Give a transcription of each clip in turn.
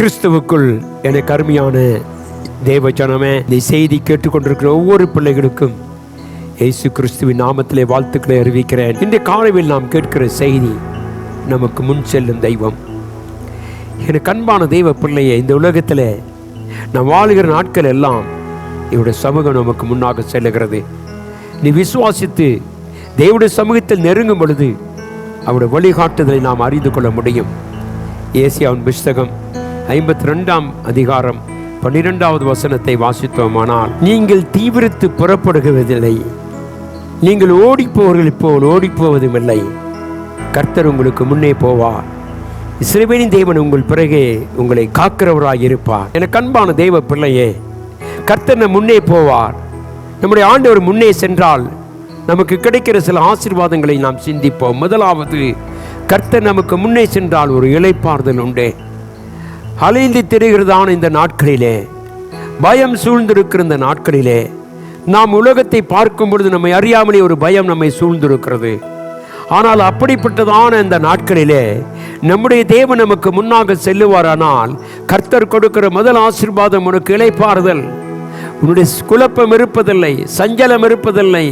கிறிஸ்துவுக்குள் எனக்கு அருமையான தேவ ஜனமே இந்த செய்தி கேட்டுக்கொண்டிருக்கிற ஒவ்வொரு பிள்ளைகளுக்கும் இயேசு கிறிஸ்துவின் நாமத்திலே வாழ்த்துக்களை அறிவிக்கிறேன். இந்த காலையில் நாம் கேட்கிற செய்தி நமக்கு முன் செல்லும் தெய்வம். எனக்கு அன்பான தெய்வ பிள்ளையை இந்த உலகத்தில் நாம் வாழுகிற நாட்கள் எல்லாம் இவருடைய சமூகம் நமக்கு முன்னாக செல்லுகிறது. நீ விசுவாசித்து தேவடைய சமூகத்தில் நெருங்கும் பொழுது அவருடைய வழிகாட்டுதலை நாம் அறிந்து கொள்ள முடியும். ஏசியாவின் புஸ்தகம் ஐம்பத்தி ரெண்டாம் அதிகாரம் பன்னிரெண்டாவது வசனத்தை வாசித்தோமானால் நீங்கள் தீவிரத்து புறப்படுவதில்லை நீங்கள் ஓடிப்போவர்கள் போல் ஓடிப்போவதும் இல்லை கர்த்தர் உங்களுக்கு முன்னே போவார். இஸ்ரேவேலின் தேவன் உங்கள் பிறகே உங்களை காக்கிறவராக இருப்பார். எனக்கு கண்பான தெய்வ பிள்ளையே கர்த்தர் முன்னே போவார். நம்முடைய ஆண்டவர் முன்னே சென்றால் நமக்கு கிடைக்கிற சில ஆசீர்வாதங்களை நாம் சிந்திப்போம். முதலாவது கர்த்தர் நமக்கு முன்னே சென்றால் ஒரு இளைப்பாறுதல் உண்டு. அலைந்து திரிகிறதான இந்த நாட்களிலே பயம் சூழ்ந்திருக்கிற இந்த நாட்களிலே நாம் உலகத்தை பார்க்கும் பொழுது நம்மை அறியாமலே ஒரு பயம் நம்மை சூழ்ந்திருக்கிறது. ஆனால் அப்படிப்பட்டதான இந்த நாட்களிலே நம்முடைய தேவன் நமக்கு முன்னாக செல்லுவாரானால் கர்த்தர் கொடுக்கிற முதல் ஆசீர்வாதம் உனக்கு இழைப்பாறுதல் உன்னுடைய குழப்பம் இருப்பதில்லை சஞ்சலம் இருப்பதில்லை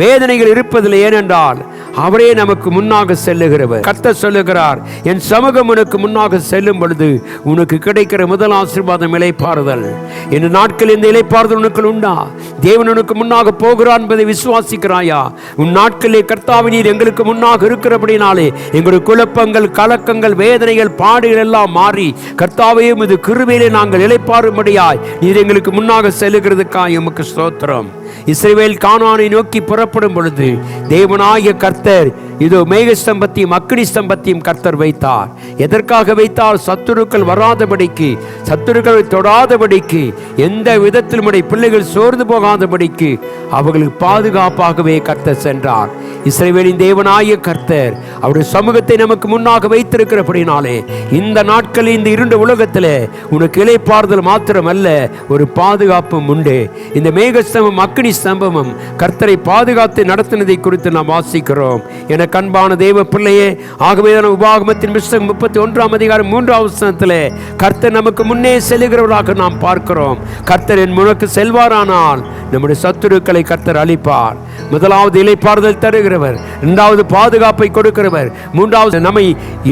வேதனைகள் இருப்பதில்லை. ஏனென்றால் அவரே நமக்கு முன்னாக செல்லுகிறவர். கத்த சொல்லுகிறார் என் சமூகம் உனக்கு முன்னாக செல்லும் பொழுது உனக்கு கிடைக்கிற முதல் ஆசீர்வாதம் இலைப்பாறுதல் இந்த நாட்கள் இந்த இலைப்பாறுதல் உனக்கு உண்டா? தேவன் உனக்கு முன்னாக போகிறான் என்பதை விசுவாசிக்கிறாயா? உன் நாட்களிலே கர்த்தாவி நீர் எங்களுக்கு முன்னாக இருக்கிறபடினாலே எங்களுடைய குழப்பங்கள் கலக்கங்கள் வேதனைகள் பாடுகள் எல்லாம் மாறி கர்த்தாவையும் இது கிருமையிலே நாங்கள் இலைப்பாறும்படியாய் நீர் எங்களுக்கு முன்னாக செல்லுகிறதுக்காய் எமக்கு ஸ்தோத்திரம். இஸ்ரேவேல் கானானை நோக்கி புறப்படும் பொழுது தேவனாகிய கர்த்தர் இதோ மேக ஸ்தம்பத்தையும் அக்னி ஸ்தம்பத்தையும் கர்த்தர் வைத்தார். எதற்காக வைத்தால் சத்துருக்கள் வராதபடிக்கு சத்துருக்கள் தொடாதபடிக்கு எந்த விதத்தில் உடைய பிள்ளைகள் சோர்ந்து போகாதபடிக்கு அவர்களுக்கு பாதுகாப்பாகவே கர்த்தர் சென்றார். இஸ்ரேவேலின் தேவனாய கர்த்தர் அவருடைய சமூகத்தை நமக்கு முன்னாக வைத்திருக்கிறபடினாலே இந்த நாட்களில் இந்த இருண்ட உலகத்தில் உனக்கு இலைப்பாறுதல் மாத்திரமல்ல ஒரு பாதுகாப்பும் உண்டு. இந்த மேகஸ்தம்பம் அக்னி ஸ்தம்பமும் கர்த்தரை பாதுகாத்து நடத்தினதை குறித்து நாம் வாசிக்கிறோம். என கண்பான தெய்வ பிள்ளையே ஆகவே தான் உபாகமத்தின் புஸ்தகம் முப்பத்தி ஒன்றாம் அதிகாரம் மூன்றாம் வசனத்தில் கர்த்தர் நமக்கு முன்னே செல்கிறவராக நாம் பார்க்கிறோம். கர்த்தர் என் முனக்கு செல்வாரானால் நம்முடைய சத்துருக்களை கர்த்தர் அளிப்பார் முதலாவது இலைப்பாறுதல் தருகிறவர் இரண்டாவது பாதுகாப்பை கொடுக்கிறவர் மூன்றாவது நம்மை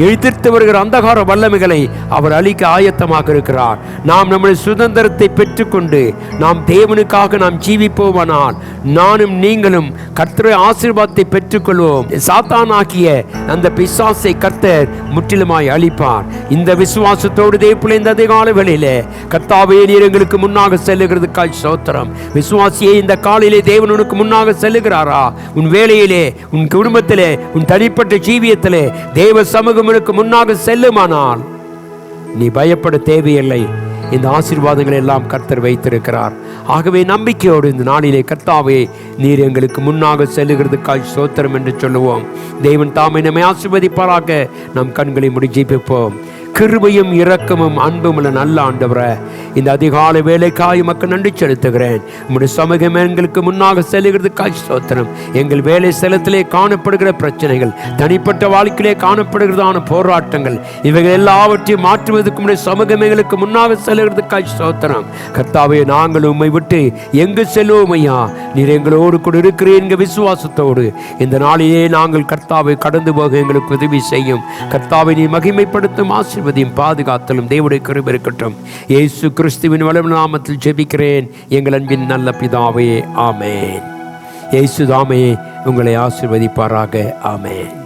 எதிர்த்து வருகிற அந்தகார வல்லமைகளை அவர் அளிக்க ஆயத்தமாக இருக்கிறார். நாம் நம்முடைய சுதந்திரத்தை பெற்றுக்கொண்டு நாம் தேவனுக்காக நாம் ஜீவிப்போம் ஜீவிப்போமானால் நானும் நீங்களும் கர்த்தரை ஆசீர்வாதத்தை பெற்றுக்கொள்வோம். சாத்தானாகிய அந்த பிசாசை கர்த்தர் முற்றிலுமாய் அழிப்பார். இந்த விசுவாசத்தோடு தேவப்பிள்ளை இந்த அதிகால கர்த்தாவே நீர் எங்களுக்கு முன்னாக செல்லுகிறதுக்காய் சோத்திரம் விசுவாசியே இந்த காலையிலே தேவன் உனக்கு முன்னாக செல்லுகிறாரா? உன் வேலையிலே உன் குடும்பத்திலே உன் தனிப்பட்ட ஜீவியத்திலே தேவ சமூகம் உனக்கு முன்னாக செல்லுமானால் நீ பயப்பட தேவையில்லை. இந்த ஆசீர்வாதங்களை எல்லாம் கர்த்தர் வைத்திருக்கிறார். ஆகவே நம்பிக்கையோடு இந்த நாளிலே கர்த்தாவே நீர் எங்களுக்கு முன்னாக செல்லுகிறதுக்காய் சோத்திரம் என்று சொல்லுவோம். தேவன் தாமே நம்மை ஆசிர்வதிப்பாராக. நம் கண்களை முடிஜிப்பிப்போம் கிருபையும் இரக்கமும் அன்பும் உள்ள நல்ல ஆண்டவரை இந்த அதிகாலை வேலைக்காய் மக்கள் நன்றி செலுத்துகிறேன். உம்முடைய சமூகம் எங்களுக்கு முன்னாக செல்கிறது காட்சி சோத்திரம் எங்கள் வேலை ஸ்தலத்திலே காணப்படுகிற பிரச்சனைகள் தனிப்பட்ட வாழ்க்கையிலே காணப்படுகிறதான போராட்டங்கள் இவைகள் எல்லாவற்றையும் மாற்றுவதற்கு உடைய சமூகம் எங்களுக்கு முன்னாக செல்லுகிறதுக்காய் சோத்திரம் கர்த்தாவே நாங்கள் உண்மை விட்டு எங்கு செல்வோம் ஐயா? நீர் எங்களோடு கூட இருக்கிறேன் என்கிற விசுவாசத்தோடு. இந்த நாளிலே நாங்கள் கர்த்தாவை கடந்து போக எங்களுக்கு உதவி செய்யும். கர்த்தாவை நீ மகிமைப்படுத்தும் ஆசிர்வதியும் பாதுகாத்தலும் தேவடைய கிருபை இருக்கட்டும். இயேசு கிறிஸ்துவின் வளம் நாமத்தில் ஜெபிக்கிறேன். எங்கள் அன்பின் நல்ல பிதாவே ஆமேன். ஏசு தாமே உங்களை ஆசிர்வதிப்பாராக ஆமேன்.